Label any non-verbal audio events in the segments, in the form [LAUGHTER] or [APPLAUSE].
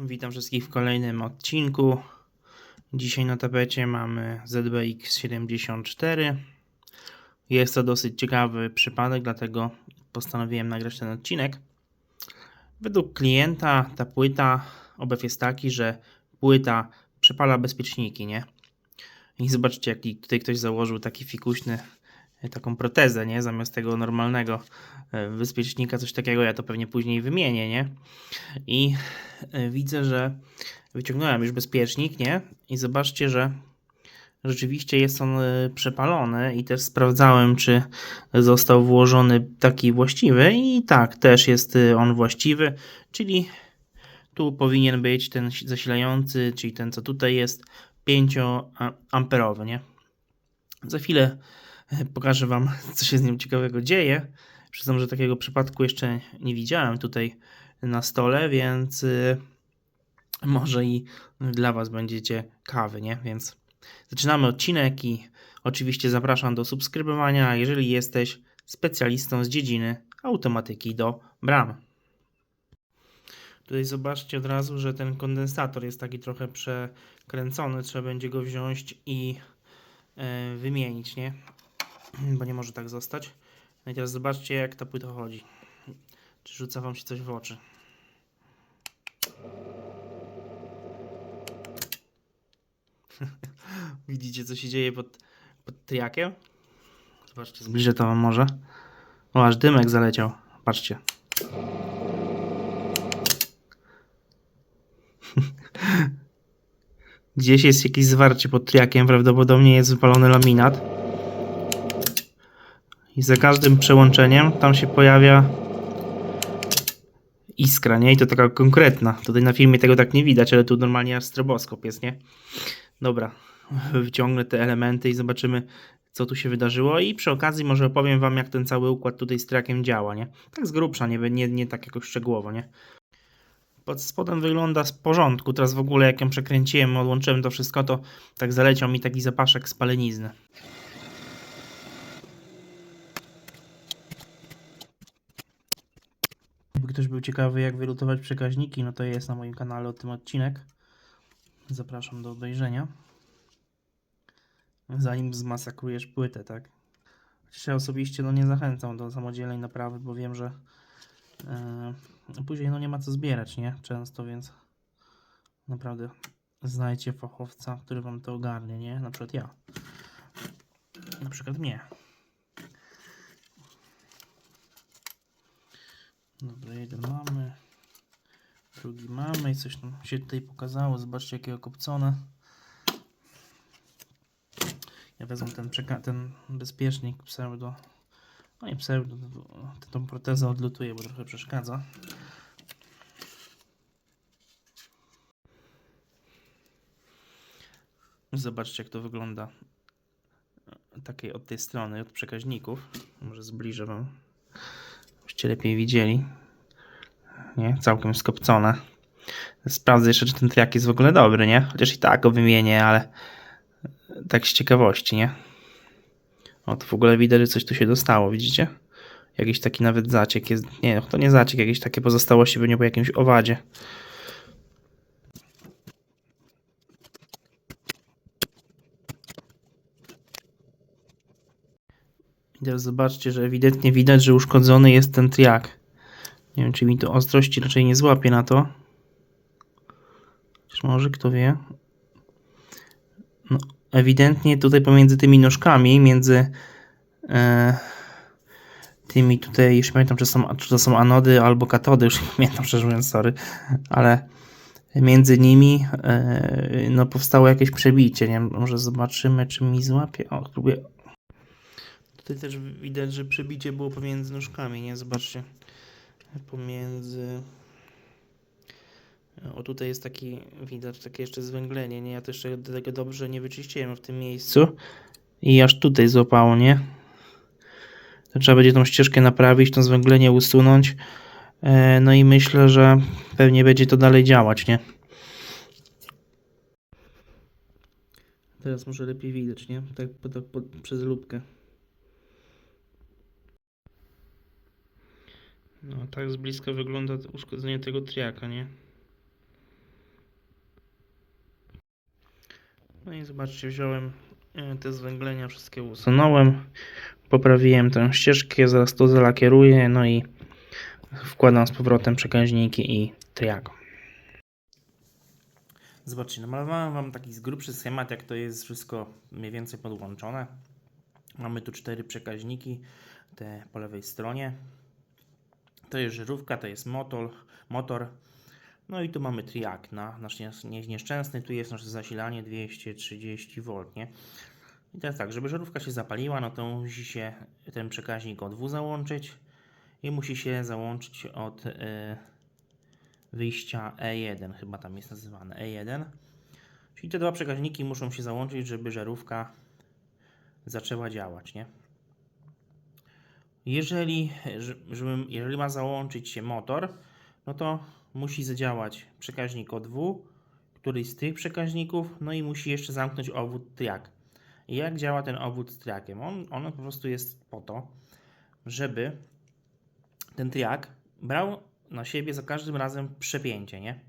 Witam wszystkich w kolejnym odcinku. Dzisiaj na tapecie mamy ZBX74. Jest to dosyć ciekawy przypadek, dlatego postanowiłem nagrać ten odcinek. Według klienta ta płyta, obew jest taki, że płyta przepala bezpieczniki, nie? I zobaczcie, jaki tutaj ktoś założył taki fikuśny, taką protezę, nie? Zamiast tego normalnego bezpiecznika, coś takiego, ja to pewnie później wymienię, nie? I e, widzę, że wyciągnąłem już bezpiecznik, nie? I zobaczcie, że rzeczywiście jest on e, przepalony i też sprawdzałem, czy został włożony taki właściwy i tak, też jest e, on właściwy, czyli tu powinien być ten zasilający, czyli ten co tutaj jest 5 amperowy, nie? Za chwilę pokażę Wam, co się z nim ciekawego dzieje. Przyznam, że takiego przypadku jeszcze nie widziałem tutaj na stole, więc y, może i dla Was będzie ciekawy, nie? Więc zaczynamy odcinek i oczywiście zapraszam do subskrybowania, jeżeli jesteś specjalistą z dziedziny automatyki do bram. Tutaj zobaczcie od razu, że ten kondensator jest taki trochę przekręcony, trzeba będzie go wziąć i e, wymienić, nie? Bo nie może tak zostać. No i teraz zobaczcie, jak ta płyta chodzi. Czy rzuca wam się coś w oczy? [LAUGHS] Widzicie, co się dzieje pod, pod triakiem? Zobaczcie, zbliżę to wam może. O, aż dymek zaleciał. Patrzcie. [LAUGHS] Gdzieś jest jakieś zwarcie pod triakiem, prawdopodobnie jest wypalony laminat. I za każdym przełączeniem tam się pojawia iskra, nie? I to taka konkretna. Tutaj na filmie tego tak nie widać, ale tu normalnie aż jest, nie? Dobra, wyciągnę te elementy i zobaczymy, co tu się wydarzyło. I przy okazji może opowiem Wam, jak ten cały układ tutaj z trakiem działa, nie? Tak z grubsza, nie, nie, nie tak jakoś szczegółowo, nie? Pod spodem wygląda z porządku. Teraz w ogóle jak ją przekręciłem, odłączyłem to wszystko, to tak zaleciał mi taki zapaszek spalenizny. Ktoś był ciekawy, jak wylutować przekaźniki, no to jest na moim kanale o tym odcinek. Zapraszam do obejrzenia. Zanim zmasakrujesz płytę, tak? Chociaż ja osobiście no, nie zachęcam do samodzielnej naprawy, bo wiem, że yy, później no, nie ma co zbierać, nie? Często, więc naprawdę znajdźcie fachowca, który wam to ogarnie, nie? Na przykład ja. Na przykład mnie. Dobra, jeden mamy. Drugi mamy i coś tam się tutaj pokazało. Zobaczcie jakie okopcone. Ja wezmę ten, ten bezpiecznik pseudo. No i pseudo. Tą protezę odlutuję, bo trochę przeszkadza. Zobaczcie jak to wygląda. Takiej od tej strony, od przekaźników. Może zbliżę wam. Byście lepiej widzieli nie? Całkiem skopcone. Sprawdzę jeszcze, czy ten triak jest w ogóle dobry, nie? Chociaż i tak go wymienię, ale tak z ciekawości, nie? O, to w ogóle widać, że coś tu się dostało, widzicie? Jakiś taki nawet zaciek jest. Nie, to nie zaciek, jakieś takie pozostałości pewnie po jakimś owadzie. I teraz zobaczcie, że ewidentnie widać, że uszkodzony jest ten triak. Nie wiem, czy mi to ostrości raczej nie złapie na to. Czy może, kto wie. No, ewidentnie tutaj pomiędzy tymi nóżkami, między e, tymi tutaj, już pamiętam, czy, są, czy to są anody albo katody, już nie pamiętam, szczerze mówiąc, sorry, ale między nimi e, no, powstało jakieś przebicie. Nie wiem, może zobaczymy, czy mi złapie. O, próbuję. Tutaj też widać, że przebicie było pomiędzy nóżkami, nie? Zobaczcie pomiędzy. O tutaj jest taki, widać takie jeszcze zwęglenie, nie? Ja jeszcze tego dobrze nie wyczyściłem w tym miejscu. I aż tutaj złapało, nie? To trzeba będzie tą ścieżkę naprawić, to zwęglenie usunąć. E, no i myślę, że pewnie będzie to dalej działać, nie? Teraz może lepiej widać, nie? Tak, tak pod, przez lubkę. No, tak z bliska wygląda uszkodzenie tego triaka, nie? No i zobaczcie, wziąłem e, te zwęglenia, wszystkie usunąłem. Poprawiłem tę ścieżkę, zaraz to zalakieruję, no i wkładam z powrotem przekaźniki i triago. Zobaczcie, namalowałem Wam taki grubszy schemat, jak to jest wszystko mniej więcej podłączone. Mamy tu cztery przekaźniki, te po lewej stronie, to jest żarówka, to jest motor, motor. No i tu mamy triak na nasz nie- nie- nieszczęsny, tu jest nasze zasilanie 230 V, nie? I teraz tak, żeby żarówka się zapaliła, no to musi się ten przekaźnik od W załączyć i musi się załączyć od y, wyjścia E1, chyba tam jest nazywane E1. Czyli te dwa przekaźniki muszą się załączyć, żeby żarówka zaczęła działać, nie? Jeżeli, że- żeby, jeżeli ma załączyć się motor, no to musi zadziałać przekaźnik od W, któryś z tych przekaźników, no i musi jeszcze zamknąć obwód triak. I jak działa ten obwód z triakiem? On, on po prostu jest po to, żeby ten triak brał na siebie za każdym razem przepięcie, nie?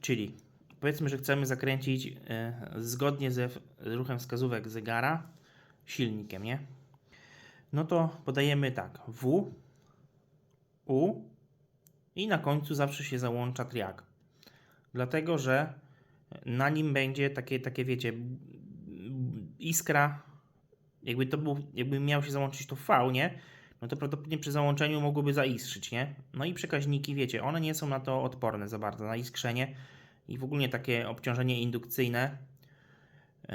Czyli powiedzmy, że chcemy zakręcić e, zgodnie ze ruchem wskazówek zegara silnikiem, nie? No to podajemy tak W, U i na końcu zawsze się załącza triak. Dlatego, że na nim będzie takie, takie wiecie, iskra, jakby to był, jakby miał się załączyć to V, nie? No to prawdopodobnie przy załączeniu mogłoby zaiskrzyć, nie? No i przekaźniki, wiecie, one nie są na to odporne za bardzo, na iskrzenie i w ogóle takie obciążenie indukcyjne. Yy,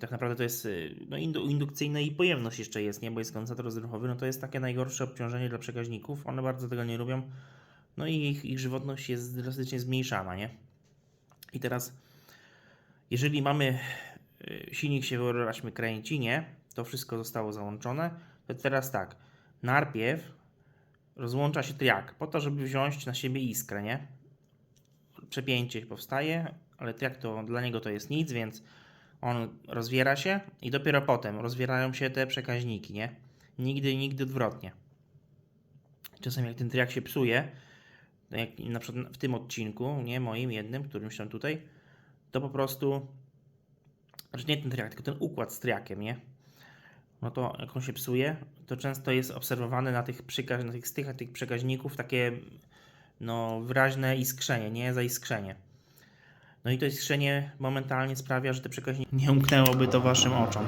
tak naprawdę to jest yy, no indu, indukcyjne i pojemność jeszcze jest, nie? Bo jest kondensator rozruchowy, no to jest takie najgorsze obciążenie dla przekaźników. One bardzo tego nie lubią. No i ich, ich żywotność jest drastycznie zmniejszana, nie? I teraz, jeżeli mamy yy, silnik się wyobraźmy kręci, nie? To wszystko zostało załączone. To teraz tak, najpierw rozłącza się triak po to, żeby wziąć na siebie iskrę, nie? Przepięcie powstaje, ale triak to dla niego to jest nic, więc on rozwiera się i dopiero potem rozwierają się te przekaźniki, nie? Nigdy, nigdy odwrotnie. Czasem jak ten triak się psuje, jak na przykład w tym odcinku, nie moim jednym, którymś tam tutaj, to po prostu, znaczy nie ten triak, tylko ten układ z triakiem, nie? No to jak on się psuje, to często jest obserwowane na tych, przyka- na tych tych przekaźników takie no, wyraźne iskrzenie, nie? Zaiskrzenie. No i to iskrzenie momentalnie sprawia, że te przekaźniki nie umknęłoby to waszym oczom.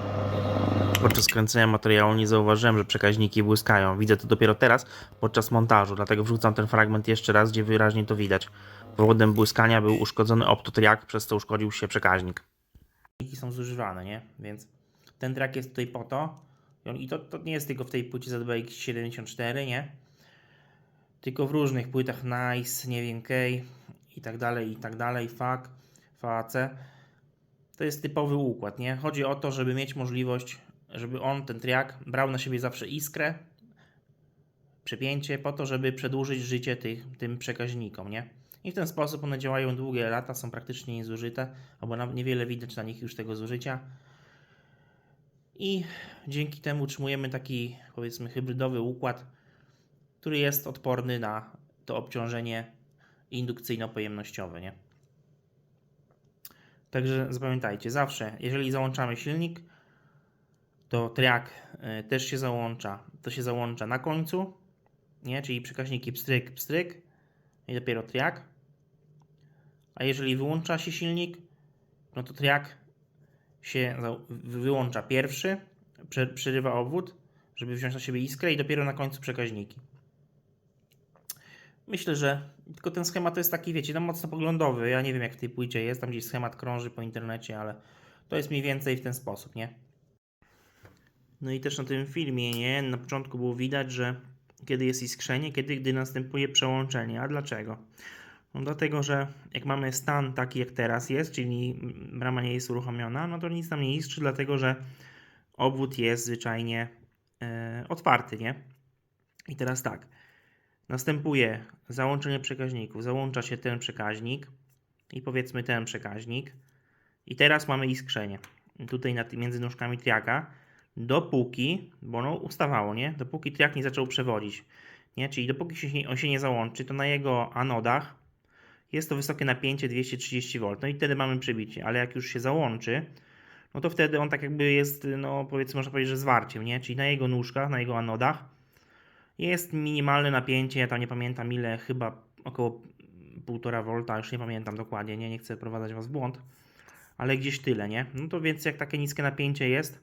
Podczas kręcenia materiału nie zauważyłem, że przekaźniki błyskają. Widzę to dopiero teraz, podczas montażu, dlatego wrzucam ten fragment jeszcze raz, gdzie wyraźnie to widać. Powodem błyskania był uszkodzony optotriak, przez co uszkodził się przekaźnik. Są zużywane, nie? Więc ten track jest tutaj po to. I to, to nie jest tylko w tej płycie ZBX74, nie? Tylko w różnych płytach Nice, nie wiem, K i tak dalej, i tak dalej, FAC, To jest typowy układ, nie? Chodzi o to, żeby mieć możliwość, żeby on, ten track, brał na siebie zawsze iskrę, przepięcie, po to, żeby przedłużyć życie tych, tym przekaźnikom, nie? I w ten sposób one działają długie lata, są praktycznie niezużyte, albo niewiele widać na nich już tego zużycia. I dzięki temu utrzymujemy taki, powiedzmy, hybrydowy układ, który jest odporny na to obciążenie indukcyjno-pojemnościowe, nie? Także zapamiętajcie, zawsze, jeżeli załączamy silnik, to triak y, też się załącza. To się załącza na końcu, nie? Czyli przekaźniki pstryk, pstryk i dopiero triak. A jeżeli wyłącza się silnik, no to triak się za- wyłącza pierwszy, prze- przerywa obwód, żeby wziąć na siebie iskrę i dopiero na końcu przekaźniki. Myślę, że tylko ten schemat to jest taki, wiecie, no mocno poglądowy. Ja nie wiem, jak w tej płycie jest, tam gdzieś schemat krąży po internecie, ale to jest mniej więcej w ten sposób, nie? No i też na tym filmie, nie? Na początku było widać, że kiedy jest iskrzenie, kiedy gdy następuje przełączenie. A dlaczego? No dlatego, że jak mamy stan taki jak teraz jest, czyli brama nie jest uruchomiona, no to nic nam nie iskrzy, dlatego że obwód jest zwyczajnie e, otwarty, nie? I teraz tak, następuje załączenie przekaźników, załącza się ten przekaźnik i powiedzmy ten przekaźnik i teraz mamy iskrzenie tutaj nad, między nóżkami triaka, dopóki, bo ono ustawało, nie? Dopóki triak nie zaczął przewodzić, nie? Czyli dopóki się, on się nie załączy, to na jego anodach jest to wysokie napięcie 230 V. No i wtedy mamy przebicie, ale jak już się załączy, no to wtedy on tak jakby jest, no powiedzmy, można powiedzieć, że zwarciem, nie? Czyli na jego nóżkach, na jego anodach jest minimalne napięcie, ja tam nie pamiętam ile, chyba około 1,5 V, już nie pamiętam dokładnie, nie, nie chcę prowadzać Was w błąd, ale gdzieś tyle, nie? No to więc jak takie niskie napięcie jest,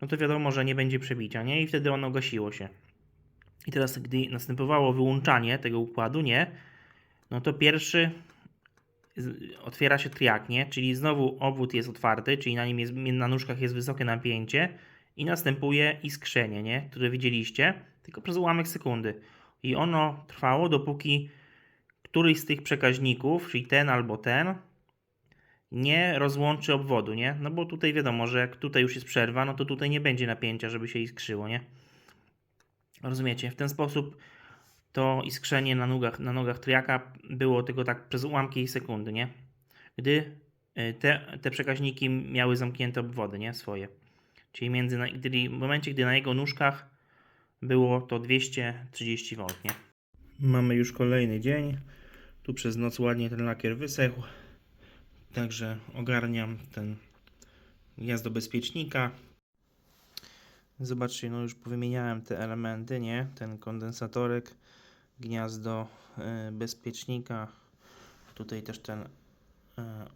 no to wiadomo, że nie będzie przebicia, nie? I wtedy ono gasiło się. I teraz, gdy następowało wyłączanie tego układu, nie? No to pierwszy otwiera się triak, nie? Czyli znowu obwód jest otwarty, czyli na nim jest, na nóżkach jest wysokie napięcie i następuje iskrzenie, nie? Które widzieliście, tylko przez ułamek sekundy. I ono trwało dopóki któryś z tych przekaźników, czyli ten albo ten, nie rozłączy obwodu, nie? No bo tutaj wiadomo, że jak tutaj już jest przerwa, no to tutaj nie będzie napięcia, żeby się iskrzyło, nie? Rozumiecie? W ten sposób to iskrzenie na nogach, na nogach triaka było tylko tak przez ułamki sekundy, nie? Gdy y, te, te przekaźniki miały zamknięte obwody, nie? Swoje. Czyli między, gdy, w momencie, gdy na jego nóżkach było to 230 V, nie? Mamy już kolejny dzień. Tu przez noc ładnie ten lakier wysechł. Także ogarniam ten gniazdo bezpiecznika. Zobaczcie, no już powymieniałem te elementy, nie? Ten kondensatorek, gniazdo y, bezpiecznika. Tutaj też ten y,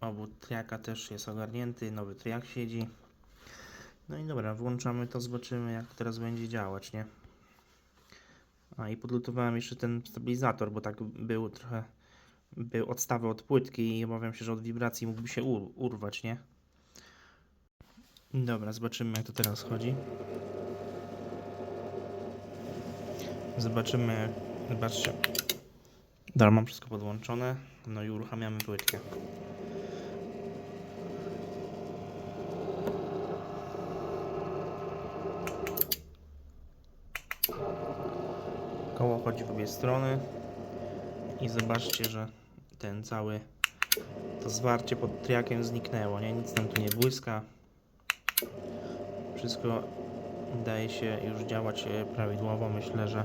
obwód triaka też jest ogarnięty, nowy triak siedzi. No i dobra, włączamy to, zobaczymy jak teraz będzie działać, nie? A i podlutowałem jeszcze ten stabilizator, bo tak był trochę był odstawy od płytki i obawiam się, że od wibracji mógłby się ur urwać, nie? Dobra, zobaczymy jak to teraz chodzi. Zobaczymy, zobaczcie. Dobra, mam wszystko podłączone. No i uruchamiamy płytkę. Koło chodzi w obie strony. I zobaczcie, że ten cały to zwarcie pod triakiem zniknęło, nie? Nic tam tu nie błyska. Wszystko daje się już działać e, prawidłowo. Myślę, że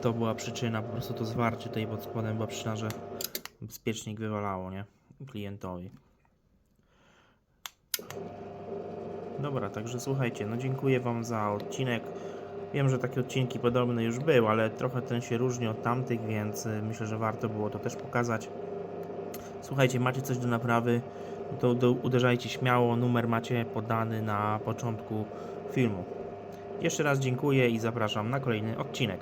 to była przyczyna, po prostu to zwarcie tutaj pod spodem była przyczyna, że bezpiecznik wywalało, nie? Klientowi. Dobra, także słuchajcie, no dziękuję Wam za odcinek. Wiem, że takie odcinki podobne już były, ale trochę ten się różni od tamtych, więc y, myślę, że warto było to też pokazać. Słuchajcie, macie coś do naprawy, to do, uderzajcie śmiało, numer macie podany na początku filmu. Jeszcze raz dziękuję i zapraszam na kolejny odcinek.